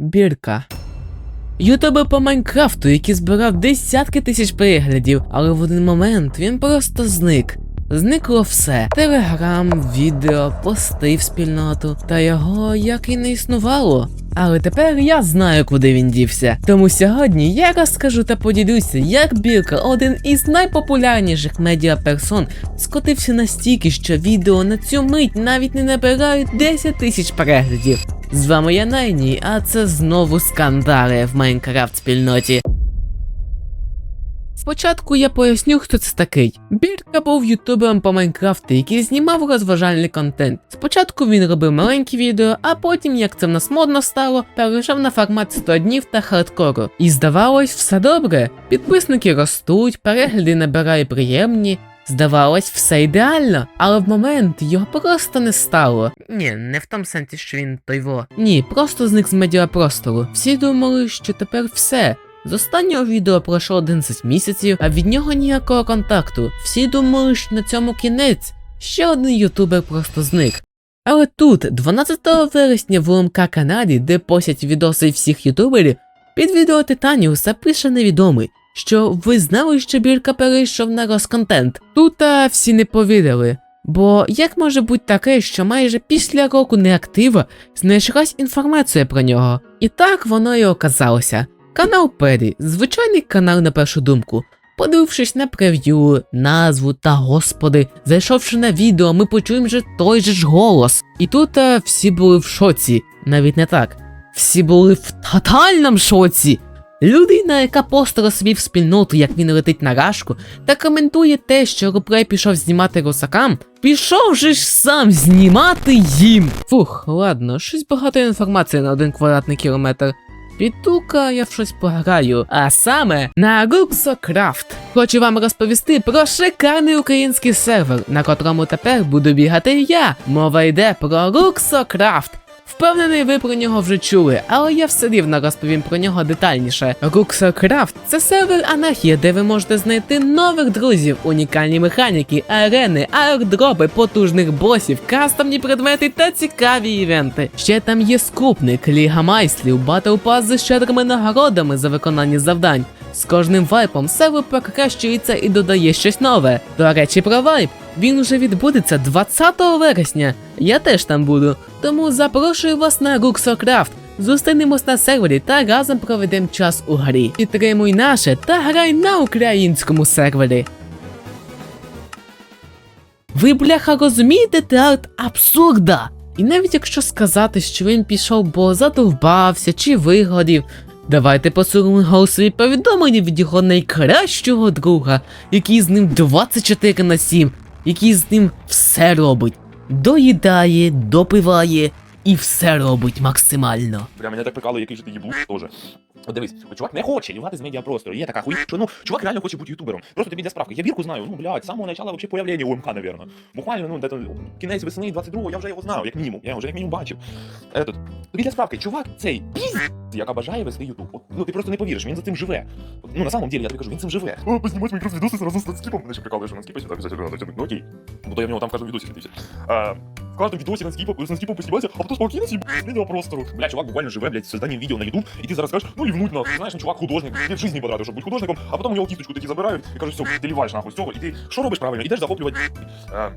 Бірка. Ютубер по Майнкрафту, який збирав десятки тисяч переглядів, але в один момент він просто зник. Зникло все: телеграм, відео, пости в спільноту, та його як і не існувало. Але тепер я знаю, куди він дівся. Тому сьогодні я розкажу та поділюся, як Бірка, один із найпопулярніших медіаперсон, скотився настільки, що відео на цю мить навіть не набирають 10 тисяч переглядів. З вами я Найні, а це знову скандали в Майнкрафт спільноті. Спочатку я поясню, хто це такий. Бірка був ютубером по Майнкрафту, який знімав розважальний контент. Спочатку він робив маленькі відео, а потім, як це в нас модно стало, перейшов на формат 100 днів та хардкору. І здавалось, все добре. Підписники ростуть, перегляди набирає приємні. Здавалось, все ідеально, але в момент його просто не стало. Ні, не в тому сенсі, що він той во. Ні, просто зник з медіапростору. Всі думали, що тепер все. З останнього відео пройшло 11 місяців, а від нього ніякого контакту. Всі думали, що на цьому кінець. Ще один ютубер просто зник. Але тут, 12 вересня в УМК каналі, де постять відоси всіх ютуберів, під відео Титаніуса пише невідомий, що ви знали, що Бірка перейшов на розконтент. Тут всі не повірили. Бо як може бути таке, що майже після року неактива знайшлась інформація про нього? І так воно і оказалося. Канал Пері, звичайний канал на першу думку. Подивившись на прев'ю, назву та господи, зайшовши на відео, ми почуємо вже той же ж голос. І тут а, всі були в шоці, навіть не так. Всі були в тотальному шоці. Людина, яка постила собі в спільноту, як він летить на рашку, та коментує те, що Руплей пішов знімати русакам, пішов же ж сам знімати їм. Фух, ладно, щось багато інформації на один квадратний кілометр. Піду-ка я в щось пограю, а саме на Ruxocraft. Хочу вам розповісти про шикарний український сервер, на котрому тепер буду бігати я. Мова йде про Ruxocraft. Впевнений, ви про нього вже чули, але я все рівно розповім про нього детальніше. Ruxocraft – це сервер анархія, де ви можете знайти нових друзів, унікальні механіки, арени, аердропи, потужних босів, кастомні предмети та цікаві івенти. Ще там є скупник, ліга майстрів, батл пас з щедрими нагородами за виконання завдань. З кожним вайпом сервер покращується і додає щось нове. До речі, про вайп. Він уже відбудеться 20 вересня. Я теж там буду. Тому запрошую вас на Ruxocraft. Зустрінемось на сервері та разом проведемо час у грі. Підтримуй наше та грай на українському сервері. Ви, бляха, розумієте театр абсурда? І навіть якщо сказати, що він пішов, бо задовбався чи вигодів, давайте посилимо голосові повідомлення від його найкращого друга, який з ним 24 на 7, який з ним все робить. Доїдає, допиває і все робить максимально. Бля, мене так прикалує, який же ти їблуш теж. От дивись, чувак не хоче лівати з медіапростору. Є така хуйня, що ну, чувак реально хоче бути ютубером. Просто тобі для справки. Я вірку знаю, ну, блядь, з самого начала вообще появлення УМК, наверное. Буквально, ну, де-то кінець весни 22-го, я вже його знав, як мінімум. Я його вже як мінімум бачив. Этот, тобі для справки, чувак цей піз, яка бажає вести ютуб. От, ну, ти просто не повіриш, він за цим живе. От, ну, на самом деле, я тобі кажу, він цим живе. О, познімати мої відоси сразу з скіпом. Мене ще прикалує, що на скіпі сюди обов'язково надо тягнути. Ну, окей. Бо то я в нього там в кожному відосі дивився. А, в каждом видосе на скипа, на скипа поснимайся, а потом спокойно себе видео простору. Бля, чувак буквально живе, блядь, созданием видео на YouTube, и ты зараз скажешь, ну ливнуть нахуй. Знаешь, ну чувак художник, ты в жизни потратил, чтобы быть художником, а потом у него кисточку таки забирают, и кажешь, все, ты ливаешь нахуй, все, и ты что робишь правильно, идешь захоплювать а,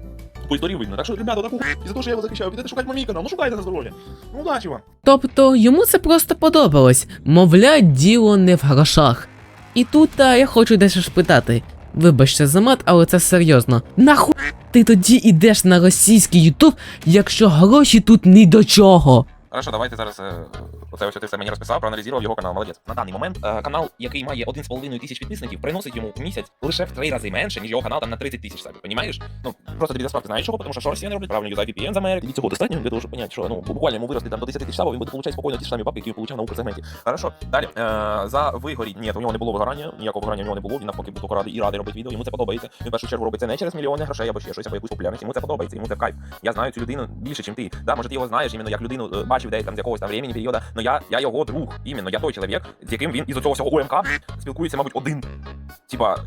по истории видно. Так что, ребята, таку из-за того, что я его захищаю, підете шукати мій канал, ну шукайте на здоров'я. Ну удачі вам. Тобто йому це просто подобалось, мовлять, діло не в грошах. І тут а, я хочу дещо спитати. Вибачте за мат, але це серйозно. Нахуй ти тоді ідеш на російський ютуб, якщо гроші тут ні до чого? Хорошо, давайте зараз е, оце ось ти все мені розписав, проаналізував його канал. Молодець. На даний момент е, канал, який має 1,5 тисяч підписників, приносить йому в місяць лише в три рази менше, ніж його канал там на 30 тисяч себе. Понімаєш? Ну просто тобі насправді знаєш чого, тому що шорсі не роблять правильно юзають VPN з Америки. І цього достатньо для того, щоб поняти, що ну буквально йому вирости там до 10 тисяч сабів, він буде получати спокійно ті ж самі бабки, які він получав на укрсегменті. Хорошо, далі е, за вигорі. Ні, у нього не було вигорання, ніякого вигорання у нього не було. Він навпаки був радий і радий робити відео. Йому це подобається. Він в першу чергу робить це не через мільйони грошей або ще щось або якусь популярність. Йому це подобається, йому це в кайф. Я знаю цю людину більше, ніж ти. Да, може ти його знаєш, іменно як людину е, бачив десь там з якогось там времени, періода. Но я, я його друг. Іменно я той чоловік, з яким він із цього всього УМК спілкується, мабуть, один. Типа,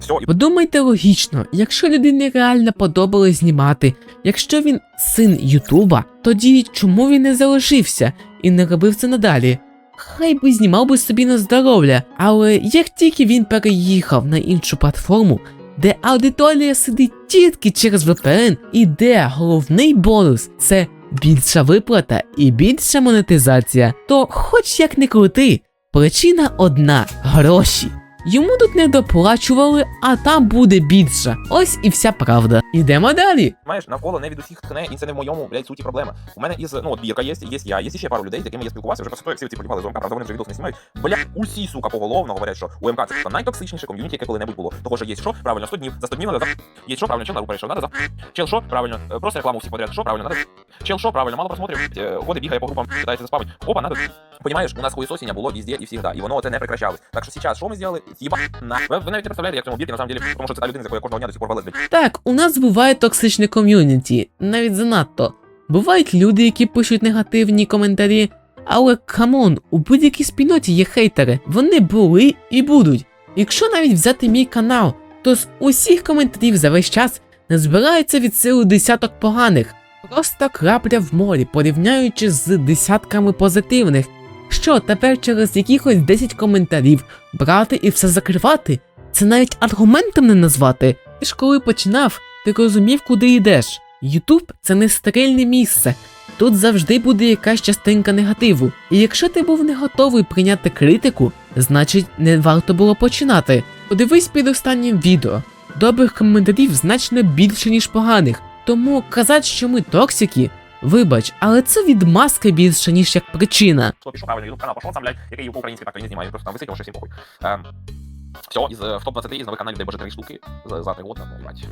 все, Подумайте логічно, якщо людині реально подобалось знімати, якщо він син Ютуба, тоді чому він не залишився і не робив це надалі? хай би знімав би собі на здоров'я. Але як тільки він переїхав на іншу платформу, де аудиторія сидить тільки через VPN, і де головний бонус це більша виплата і більша монетизація, то хоч як не крути, причина одна гроші. Йому тут не доплачували, а там буде більше. Ось і вся правда. Ідемо далі. Маєш навколо не від усіх ткне, і це не в моєму, блядь, суті проблема. У мене із, ну, от бірка є, є я, є ще пару людей, з якими я спілкувався, вже просто всі ці полюбали з ОМК, правда, вони вже відос не знімають. Блядь, усі, сука, поголовно говорять, що УМК це типа, найтоксичніше ком'юніті, яке коли-небудь було. Того, що є що, правильно, 100 днів, за 100 днів надо за... Є що, правильно, чел нару перейшов, надо за... Чел що, правильно, е, просто рекламу всі подряд, що, правильно, надо... Чел що, правильно, мало просмотрів, е, ходить, бігає по групам, питається заспавить. Опа, надо... Понимаєш, у нас хуєсосіння було везде і всегда, і воно це не прекращалось. Так що зараз що ми зробили? Єба на. Ви, ви навіть не представляєте, як цьому бірки, на самом деле, тому що це та людина, з якою я кожного дня до сих пор валить. Так, у нас буває токсичне ком'юніті, навіть занадто. Бувають люди, які пишуть негативні коментарі. Але камон, у будь-якій спільноті є хейтери. Вони були і будуть. Якщо навіть взяти мій канал, то з усіх коментарів за весь час не збирається від сили десяток поганих. Просто крапля в морі, порівняючи з десятками позитивних. Що тепер через якихось 10 коментарів брати і все закривати? Це навіть аргументом не назвати. Ти ж коли починав, ти розумів, куди йдеш. Ютуб це не стерильне місце. Тут завжди буде якась частинка негативу. І якщо ти був не готовий прийняти критику, значить не варто було починати. Подивись під останнім відео. Добрих коментарів значно більше, ніж поганих. Тому казати, що ми токсики, вибач, але це відмазка більше, ніж як причина. Пишу правильно, YouTube канал пошов сам, блядь, який по-українськи так і не знімаю, просто там висить, що всім похуй. Ем, все, із е, в топ-23 із нових каналів, дай боже три штуки за, за три роки, ну, ебать.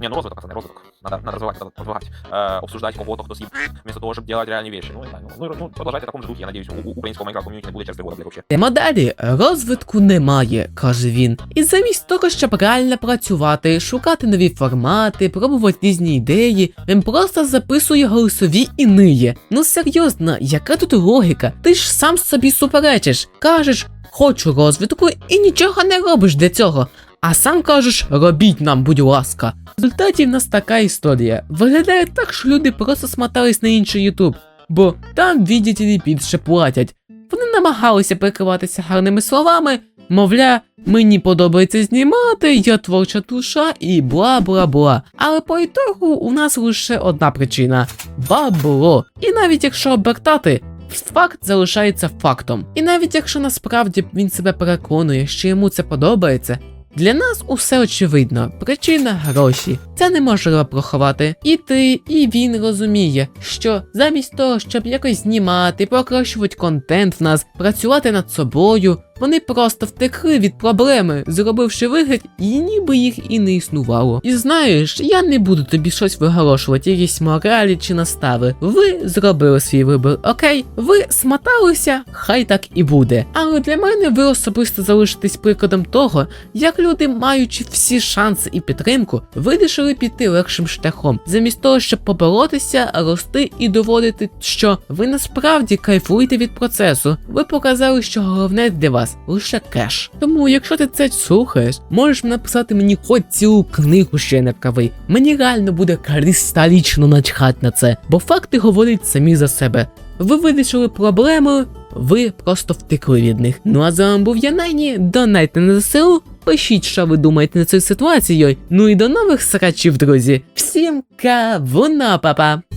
Не, ну розвиток, пацаны, розвиток. Надо, надо развивать, надо продвигать. Э, обсуждать кого-то, кто съеб, вместо того, чтобы делать реальные вещи. Ну, не знаю, ну, ну, ну, продолжайте в таком же духе, я надеюсь, у, у українського Майнкрафт ком'юніті не буде через три года, блядь, вообще. Тема далі розвитку немає, каже він. І замість того, щоб реально працювати, шукати нові формати, пробувати різні ідеї, він просто записує голосові і ниє. Ну серйозно, яка тут логіка? Ти ж сам собі суперечиш, кажеш, хочу розвитку і нічого не робиш для цього. А сам кажеш, робіть нам, будь ласка. В результаті в нас така історія. Виглядає так, що люди просто смотались на інший Ютуб, бо там, ли, більше платять. Вони намагалися прикриватися гарними словами, мовля, мені подобається знімати, я творча душа і бла бла бла. Але по ітогу у нас лише одна причина бабло. І навіть якщо обертати, факт залишається фактом. І навіть якщо насправді він себе переконує, що йому це подобається. Для нас усе очевидно, причина гроші. Це неможливо проховати. І ти, і він розуміє, що замість того, щоб якось знімати, покращувати контент в нас, працювати над собою, вони просто втекли від проблеми, зробивши вигляд, і ніби їх і не існувало. І знаєш, я не буду тобі щось виголошувати, якісь моралі чи настави. Ви зробили свій вибір, окей? Ви смоталися, хай так і буде. Але для мене ви особисто залишитесь прикладом того, як люди, маючи всі шанси і підтримку, вирішили піти легшим шляхом, замість того, щоб поборотися, рости і доводити, що ви насправді кайфуєте від процесу. Ви показали, що головне для вас лише кеш. Тому, якщо ти це слухаєш, можеш написати мені хоч цілу книгу, я не правий. Мені реально буде кристалічно начхати на це, бо факти говорять самі за себе. Ви вирішили проблему, ви просто втекли від них. Ну а з вами був я Найні, донайте на ЗСУ, пишіть, що ви думаєте на цю ситуацію. Ну і до нових срачів, друзі. Всім кавуна, папа!